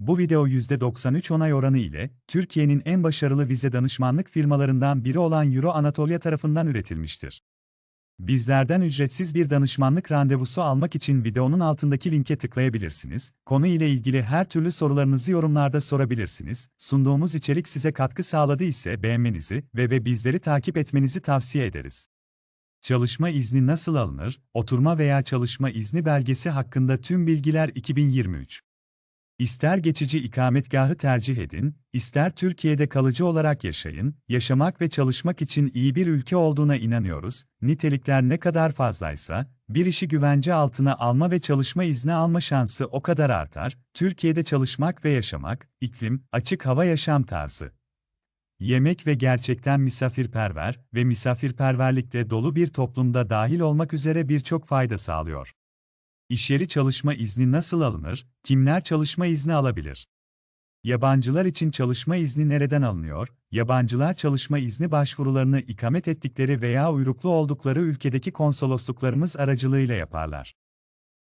Bu video %93 onay oranı ile Türkiye'nin en başarılı vize danışmanlık firmalarından biri olan Euro Anatolia tarafından üretilmiştir. Bizlerden ücretsiz bir danışmanlık randevusu almak için videonun altındaki linke tıklayabilirsiniz. Konu ile ilgili her türlü sorularınızı yorumlarda sorabilirsiniz. Sunduğumuz içerik size katkı sağladı ise beğenmenizi ve ve bizleri takip etmenizi tavsiye ederiz. Çalışma izni nasıl alınır? Oturma veya çalışma izni belgesi hakkında tüm bilgiler 2023. İster geçici ikametgahı tercih edin, ister Türkiye'de kalıcı olarak yaşayın, yaşamak ve çalışmak için iyi bir ülke olduğuna inanıyoruz. Nitelikler ne kadar fazlaysa, bir işi güvence altına alma ve çalışma izni alma şansı o kadar artar. Türkiye'de çalışmak ve yaşamak, iklim, açık hava yaşam tarzı. Yemek ve gerçekten misafirperver ve misafirperverlikte dolu bir toplumda dahil olmak üzere birçok fayda sağlıyor. İşyeri çalışma izni nasıl alınır? Kimler çalışma izni alabilir? Yabancılar için çalışma izni nereden alınıyor? Yabancılar çalışma izni başvurularını ikamet ettikleri veya uyruklu oldukları ülkedeki konsolosluklarımız aracılığıyla yaparlar.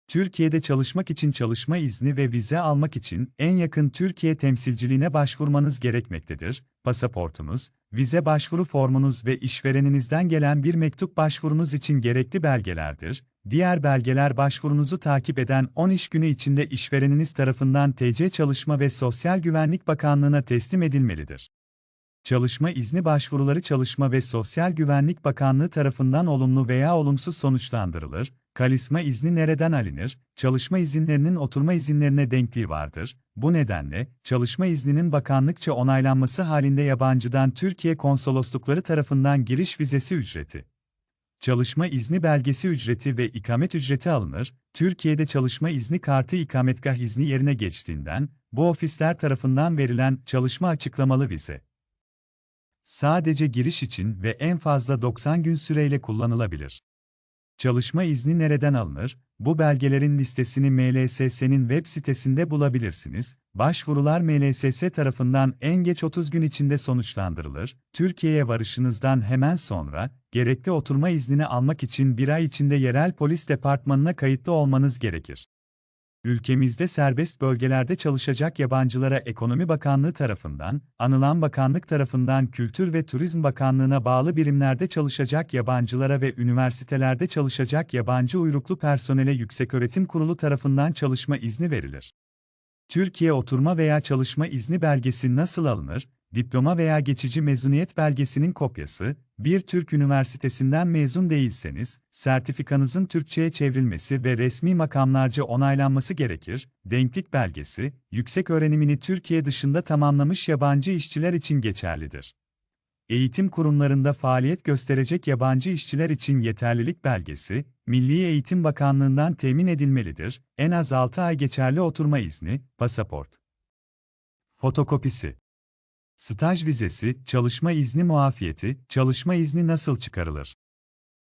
Türkiye'de çalışmak için çalışma izni ve vize almak için en yakın Türkiye temsilciliğine başvurmanız gerekmektedir. Pasaportunuz, vize başvuru formunuz ve işvereninizden gelen bir mektup başvurunuz için gerekli belgelerdir. Diğer belgeler başvurunuzu takip eden 10 iş günü içinde işvereniniz tarafından TC Çalışma ve Sosyal Güvenlik Bakanlığı'na teslim edilmelidir. Çalışma izni başvuruları Çalışma ve Sosyal Güvenlik Bakanlığı tarafından olumlu veya olumsuz sonuçlandırılır. Kalisma izni nereden alınır? Çalışma izinlerinin oturma izinlerine denkliği vardır. Bu nedenle, çalışma izninin bakanlıkça onaylanması halinde yabancıdan Türkiye konsoloslukları tarafından giriş vizesi ücreti. Çalışma izni belgesi ücreti ve ikamet ücreti alınır. Türkiye'de çalışma izni kartı ikametgah izni yerine geçtiğinden, bu ofisler tarafından verilen çalışma açıklamalı vize. Sadece giriş için ve en fazla 90 gün süreyle kullanılabilir. Çalışma izni nereden alınır? Bu belgelerin listesini MLSS'nin web sitesinde bulabilirsiniz. Başvurular MLSS tarafından en geç 30 gün içinde sonuçlandırılır. Türkiye'ye varışınızdan hemen sonra, gerekli oturma iznini almak için bir ay içinde yerel polis departmanına kayıtlı olmanız gerekir. Ülkemizde serbest bölgelerde çalışacak yabancılara Ekonomi Bakanlığı tarafından, anılan bakanlık tarafından Kültür ve Turizm Bakanlığı'na bağlı birimlerde çalışacak yabancılara ve üniversitelerde çalışacak yabancı uyruklu personele Yükseköğretim Kurulu tarafından çalışma izni verilir. Türkiye oturma veya çalışma izni belgesi nasıl alınır? Diploma veya geçici mezuniyet belgesinin kopyası, bir Türk üniversitesinden mezun değilseniz, sertifikanızın Türkçe'ye çevrilmesi ve resmi makamlarca onaylanması gerekir. Denklik belgesi, yüksek öğrenimini Türkiye dışında tamamlamış yabancı işçiler için geçerlidir. Eğitim kurumlarında faaliyet gösterecek yabancı işçiler için yeterlilik belgesi, Milli Eğitim Bakanlığı'ndan temin edilmelidir. En az 6 ay geçerli oturma izni, pasaport. Fotokopisi Staj vizesi, çalışma izni muafiyeti, çalışma izni nasıl çıkarılır?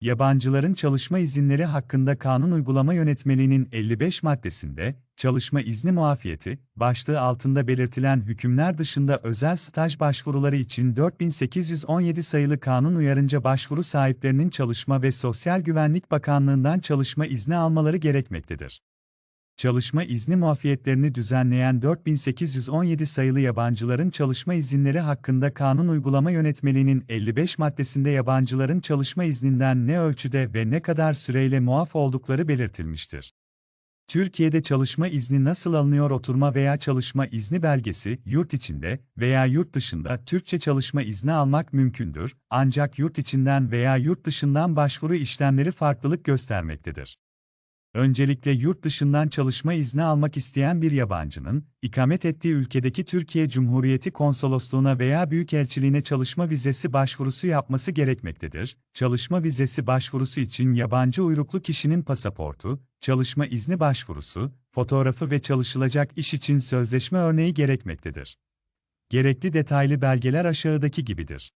Yabancıların çalışma izinleri hakkında kanun uygulama yönetmeliğinin 55 maddesinde, çalışma izni muafiyeti, başlığı altında belirtilen hükümler dışında özel staj başvuruları için 4817 sayılı kanun uyarınca başvuru sahiplerinin Çalışma ve Sosyal Güvenlik Bakanlığı'ndan çalışma izni almaları gerekmektedir çalışma izni muafiyetlerini düzenleyen 4817 sayılı yabancıların çalışma izinleri hakkında kanun uygulama yönetmeliğinin 55 maddesinde yabancıların çalışma izninden ne ölçüde ve ne kadar süreyle muaf oldukları belirtilmiştir. Türkiye'de çalışma izni nasıl alınıyor oturma veya çalışma izni belgesi, yurt içinde veya yurt dışında Türkçe çalışma izni almak mümkündür, ancak yurt içinden veya yurt dışından başvuru işlemleri farklılık göstermektedir. Öncelikle yurt dışından çalışma izni almak isteyen bir yabancının, ikamet ettiği ülkedeki Türkiye Cumhuriyeti Konsolosluğuna veya Büyükelçiliğine çalışma vizesi başvurusu yapması gerekmektedir. Çalışma vizesi başvurusu için yabancı uyruklu kişinin pasaportu, çalışma izni başvurusu, fotoğrafı ve çalışılacak iş için sözleşme örneği gerekmektedir. Gerekli detaylı belgeler aşağıdaki gibidir.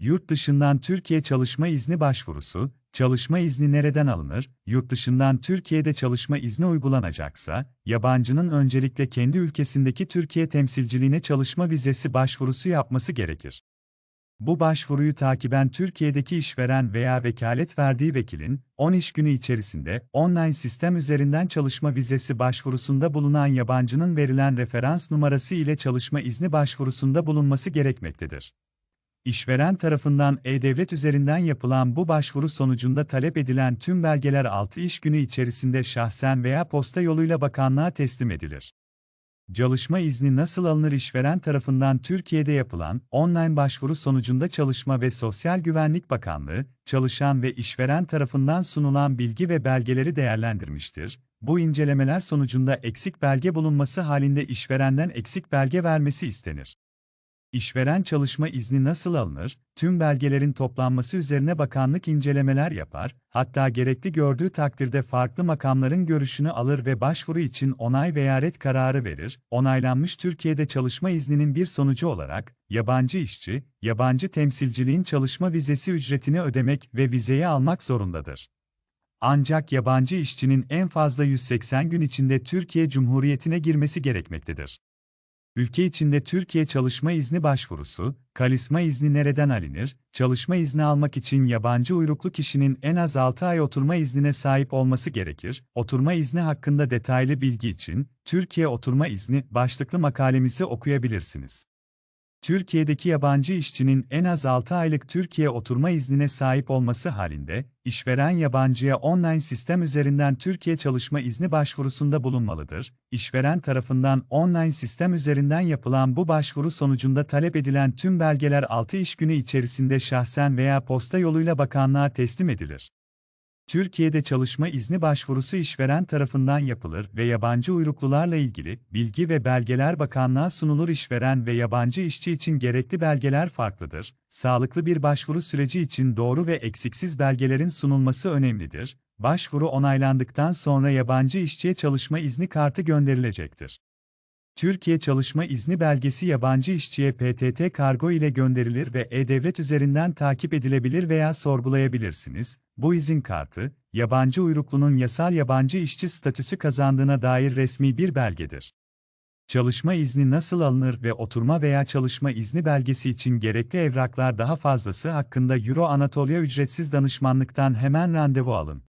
Yurt dışından Türkiye çalışma izni başvurusu, çalışma izni nereden alınır? Yurt dışından Türkiye'de çalışma izni uygulanacaksa, yabancının öncelikle kendi ülkesindeki Türkiye temsilciliğine çalışma vizesi başvurusu yapması gerekir. Bu başvuruyu takiben Türkiye'deki işveren veya vekalet verdiği vekilin, 10 iş günü içerisinde online sistem üzerinden çalışma vizesi başvurusunda bulunan yabancının verilen referans numarası ile çalışma izni başvurusunda bulunması gerekmektedir. İşveren tarafından e-devlet üzerinden yapılan bu başvuru sonucunda talep edilen tüm belgeler 6 iş günü içerisinde şahsen veya posta yoluyla bakanlığa teslim edilir. Çalışma izni nasıl alınır işveren tarafından Türkiye'de yapılan online başvuru sonucunda Çalışma ve Sosyal Güvenlik Bakanlığı, çalışan ve işveren tarafından sunulan bilgi ve belgeleri değerlendirmiştir. Bu incelemeler sonucunda eksik belge bulunması halinde işverenden eksik belge vermesi istenir. İşveren çalışma izni nasıl alınır? Tüm belgelerin toplanması üzerine bakanlık incelemeler yapar, hatta gerekli gördüğü takdirde farklı makamların görüşünü alır ve başvuru için onay veya red kararı verir. Onaylanmış Türkiye'de çalışma izninin bir sonucu olarak, yabancı işçi, yabancı temsilciliğin çalışma vizesi ücretini ödemek ve vizeyi almak zorundadır. Ancak yabancı işçinin en fazla 180 gün içinde Türkiye Cumhuriyeti'ne girmesi gerekmektedir. Ülke içinde Türkiye çalışma izni başvurusu, kalisma izni nereden alınır? Çalışma izni almak için yabancı uyruklu kişinin en az 6 ay oturma iznine sahip olması gerekir. Oturma izni hakkında detaylı bilgi için Türkiye Oturma İzni başlıklı makalemizi okuyabilirsiniz. Türkiye'deki yabancı işçinin en az 6 aylık Türkiye oturma iznine sahip olması halinde, işveren yabancıya online sistem üzerinden Türkiye çalışma izni başvurusunda bulunmalıdır. İşveren tarafından online sistem üzerinden yapılan bu başvuru sonucunda talep edilen tüm belgeler 6 iş günü içerisinde şahsen veya posta yoluyla bakanlığa teslim edilir. Türkiye'de çalışma izni başvurusu işveren tarafından yapılır ve yabancı uyruklularla ilgili bilgi ve belgeler bakanlığa sunulur işveren ve yabancı işçi için gerekli belgeler farklıdır. Sağlıklı bir başvuru süreci için doğru ve eksiksiz belgelerin sunulması önemlidir. Başvuru onaylandıktan sonra yabancı işçiye çalışma izni kartı gönderilecektir. Türkiye Çalışma İzni belgesi yabancı işçiye PTT kargo ile gönderilir ve e-devlet üzerinden takip edilebilir veya sorgulayabilirsiniz. Bu izin kartı, yabancı uyruklunun yasal yabancı işçi statüsü kazandığına dair resmi bir belgedir. Çalışma izni nasıl alınır ve oturma veya çalışma izni belgesi için gerekli evraklar daha fazlası hakkında Euro Anatolia ücretsiz danışmanlıktan hemen randevu alın.